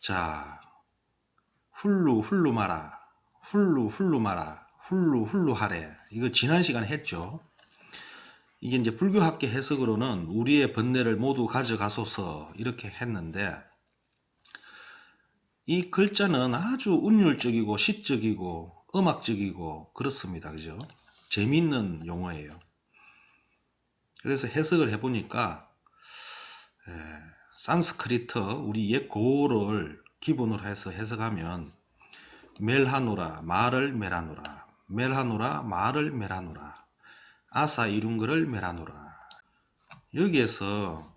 자, 훌루 훌루 마라. 훌루 훌루 마라. 훌루 훌루 하래. 이거 지난 시간에 했죠. 이게 이제 불교학계 해석으로는 우리의 번뇌를 모두 가져가소서 이렇게 했는데 이 글자는 아주 운율적이고 시적이고 음악적이고 그렇습니다. 그죠? 재미있는 용어예요. 그래서 해석을 해보니까 에, 산스크리트 우리 옛 고어를 기본으로 해서 해석하면 멜하노라 말을 멜하노라 멜하노라 말을 멜하노라 아사 이룬 거를 멜하노라 여기에서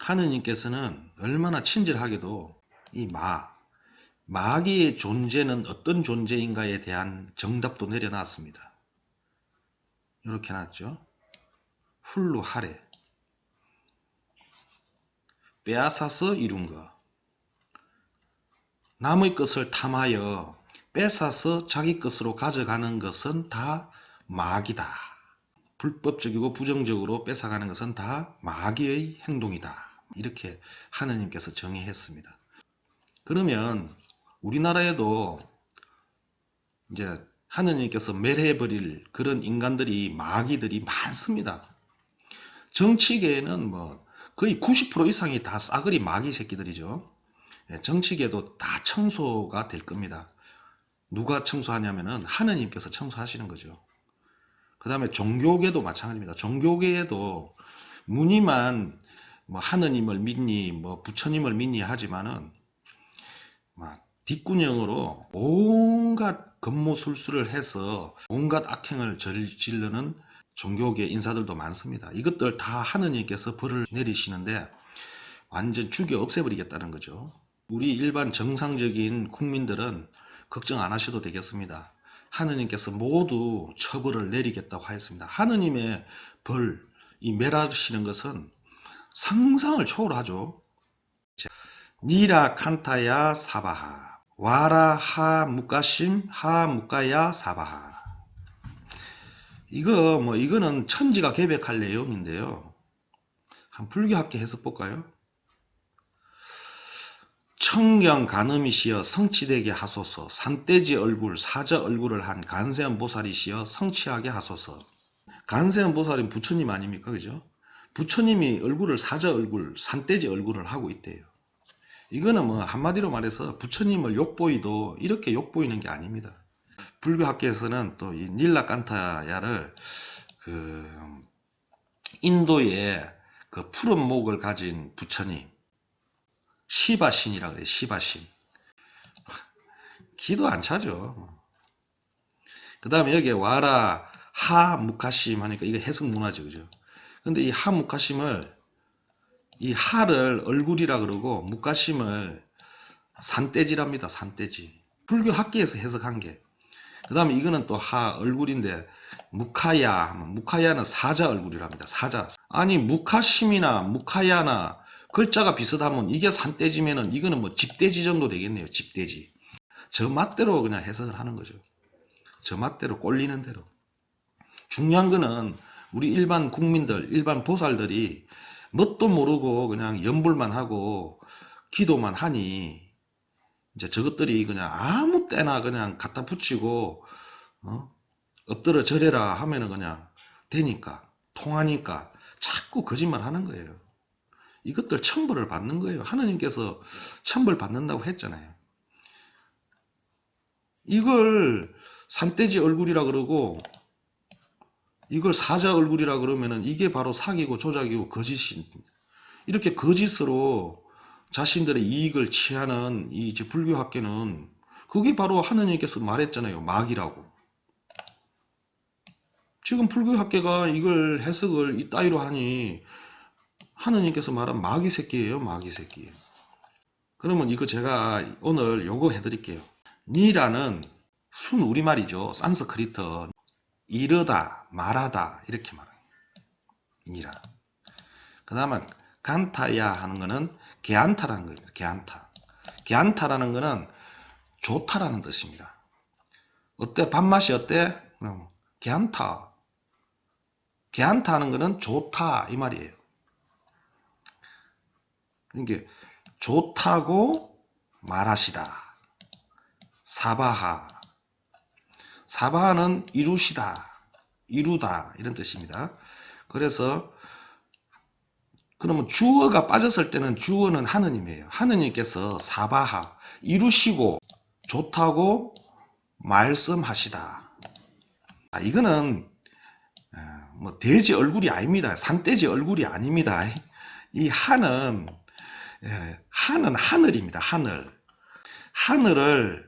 하느님께서는 얼마나 친절하게도 이 마, 마귀의 존재는 어떤 존재인가에 대한 정답도 내려놨습니다. 이렇게 놨죠. 훌루 하래 빼앗아서 이룬 것 남의 것을 탐하여 뺏어서 자기 것으로 가져가는 것은 다 마귀다. 불법적이고 부정적으로 뺏어가는 것은 다 마귀의 행동이다. 이렇게 하느님께서 정의했습니다. 그러면 우리나라에도 이제 하느님께서 멸해버릴 그런 인간들이 마귀들이 많습니다. 정치계에는 뭐 거의 90% 이상이 다 싸그리 마귀 새끼들이죠. 예, 정치계도 다 청소가 될 겁니다. 누가 청소하냐면은 하느님께서 청소하시는 거죠. 그 다음에 종교계도 마찬가지입니다. 종교계에도 무늬만 뭐 하느님을 믿니 뭐 부처님을 믿니 하지만은 막 뒷구녕으로 온갖 급모술수를 해서 온갖 악행을 저지르는 종교계 인사들도 많습니다. 이것들 다 하느님께서 벌을 내리시는데 완전 죽여 없애버리겠다는 거죠. 우리 일반 정상적인 국민들은 걱정 안 하셔도 되겠습니다. 하느님께서 모두 처벌을 내리겠다고 하였습니다. 하느님의 벌, 이 멸하시는 것은 상상을 초월하죠. 니라 칸타야 사바하 와라 하 무까심 하 무까야 사바하 이거 뭐 이거는 천지가 계백할 내용인데요. 한 불교학계 해석 볼까요? 청경 간음이시여 성취되게 하소서. 산돼지 얼굴 사자 얼굴을 한 간세음 보살이시여 성취하게 하소서. 간세음 보살은 부처님 아닙니까? 그죠? 부처님이 얼굴을 사자 얼굴 산돼지 얼굴을 하고 있대요. 이거는 뭐 한마디로 말해서 부처님을 욕보이도 이렇게 욕보이는 게 아닙니다 불교학계에서는 또 이 닐라 칸타야를 그 인도의 그 푸른 목을 가진 부처님 시바신이라고 그래요. 시바신. 기도 안 차죠. 그 다음에 여기에 와라 하 무카심 하니까 이거 해석 문화죠. 그죠? 근데 이 하 무카심을 이 하를 얼굴이라 그러고 무카심을 산돼지랍니다. 산돼지. 불교 학계에서 해석한 게. 그 다음에 이거는 또 하 얼굴인데 무카야 무카야는 사자 얼굴이랍니다. 사자. 아니 무카심이나 무카야나 글자가 비슷하면 이게 산돼지면은 이거는 뭐 집돼지 정도 되겠네요. 집돼지. 저 맛대로 그냥 해석을 하는 거죠. 저 맛대로 꼴리는 대로. 중요한 거는 우리 일반 국민들, 일반 보살들이 뭣도 모르고 그냥 연불만 하고 기도만 하니 이제 저것들이 그냥 아무 때나 그냥 갖다 붙이고 어? 엎드려 절해라 하면은 그냥 되니까 통하니까 자꾸 거짓말 하는 거예요. 이것들 천벌을 받는 거예요. 하느님께서 천벌 받는다고 했잖아요. 이걸 산돼지 얼굴이라 그러고 이걸 사자 얼굴이라 그러면은 이게 바로 사기고 조작이고 거짓인 이렇게 거짓으로 자신들의 이익을 취하는 이 불교 학계는 그게 바로 하느님께서 말했잖아요. 마귀라고. 지금 불교 학계가 이걸 해석을 이 따위로 하니 하느님께서 말한 마귀 새끼예요. 마귀 새끼. 그러면 이거 제가 오늘 요거 해드릴게요. 니라는 순 우리말이죠. 산스크리트. 이르다, 말하다 이렇게 말해요. 니라. 그 다음에 간타야 하는 거는 개안타라는 거예요. 개안타. 개안타라는 거는 좋다라는 뜻입니다. 어때? 밥맛이 어때? 개안타. 개안타 하는 거는 좋다 이 말이에요. 이게 좋다고 말하시다. 사바하. 사바하는 이루시다. 이루다. 이런 뜻입니다. 그래서 그러면 주어가 빠졌을 때는 주어는 하느님이에요. 하느님께서 사바하. 이루시고 좋다고 말씀하시다. 아, 이거는 아, 뭐 돼지 얼굴이 아닙니다. 산돼지 얼굴이 아닙니다. 이 하는 예, 하는 하늘입니다. 하늘. 하늘을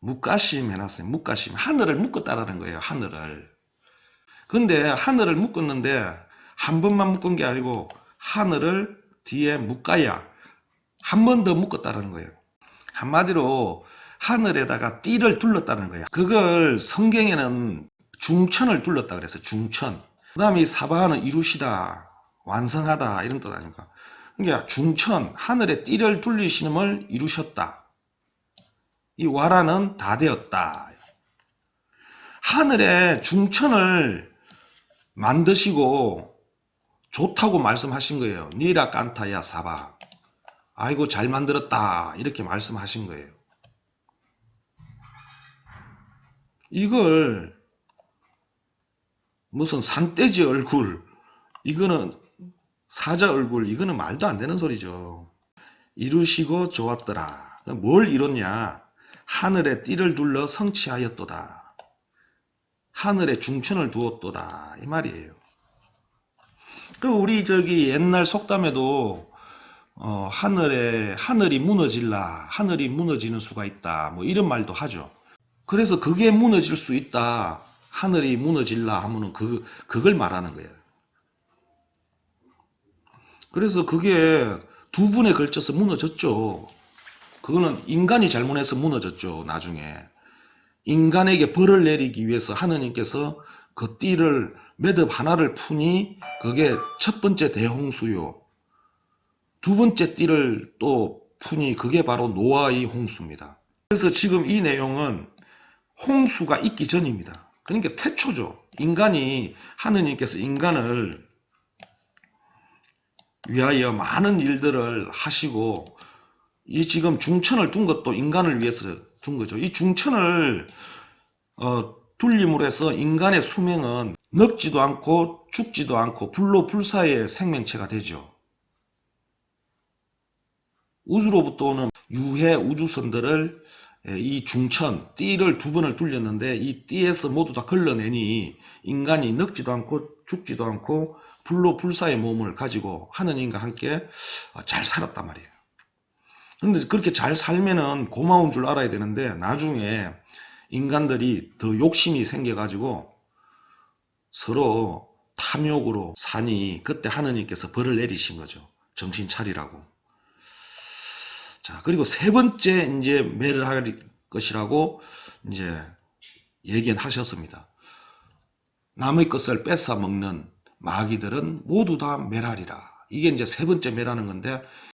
묵가심 해놨어요. 묵가심. 하늘을 묶었다라는 거예요. 하늘을. 근데 하늘을 묶었는데 한 번만 묶은 게 아니고 하늘을 뒤에 묶어야 한 번 더 묶었다는 거예요. 한마디로 하늘에다가 띠를 둘렀다는 거야. 그걸 성경에는 중천을 둘렀다 그래서 중천. 그 다음에 이 사바하는 이루시다, 완성하다 이런 뜻 아닙니까? 그러니까 중천, 하늘에 띠를 둘리시는을 이루셨다. 이 와라는 다 되었다. 하늘에 중천을 만드시고 좋다고 말씀하신 거예요. 니라 깐타야 사바. 아이고 잘 만들었다. 이렇게 말씀하신 거예요. 이걸 무슨 산돼지 얼굴 이거는 사자 얼굴 이거는 말도 안 되는 소리죠. 이루시고 좋았더라. 뭘 이뤘냐? 하늘에 띠를 둘러 성취하였도다. 하늘에 중천을 두었도다. 이 말이에요. 그 우리 저기 옛날 속담에도 어, 하늘에 하늘이 무너질라 하늘이 무너지는 수가 있다 뭐 이런 말도 하죠. 그래서 그게 무너질 수 있다 하늘이 무너질라 하면은 그 그걸 말하는 거예요. 그래서 그게 두 분에 걸쳐서 무너졌죠. 그거는 인간이 잘못해서 무너졌죠. 나중에 인간에게 벌을 내리기 위해서 하느님께서 그 띠를 매듭 하나를 푸니 그게 첫 번째 대홍수요. 두 번째 띠를 또 푸니 그게 바로 노아의 홍수입니다. 그래서 지금 이 내용은 홍수가 있기 전입니다. 그러니까 태초죠. 인간이 하느님께서 인간을 위하여 많은 일들을 하시고 이 지금 중천을 둔 것도 인간을 위해서 둔 거죠. 이 중천을 어, 둘림으로 해서 인간의 수명은 늙지도 않고 죽지도 않고 불로 불사의 생명체가 되죠. 우주로부터 오는 유해 우주선들을 예, 이 중천, 띠를 두 번을 둘렸는데 이 띠에서 모두 다 걸러내니 인간이 늙지도 않고 죽지도 않고 불로 불사의 몸을 가지고 하느님과 함께 어, 잘 살았단 말이에요. 그런데 그렇게 잘 살면은 고마운 줄 알아야 되는데 나중에 인간들이 더 욕심이 생겨가지고 서로 탐욕으로 사니 그때 하느님께서 벌을 내리신 거죠. 정신 차리라고. 자, 그리고 세 번째 이제 매를 할 것이라고 이제 얘기는 하셨습니다. 남의 것을 뺏어 먹는 마귀들은 모두 다 멸하리라. 이게 이제 세 번째 매라는 건데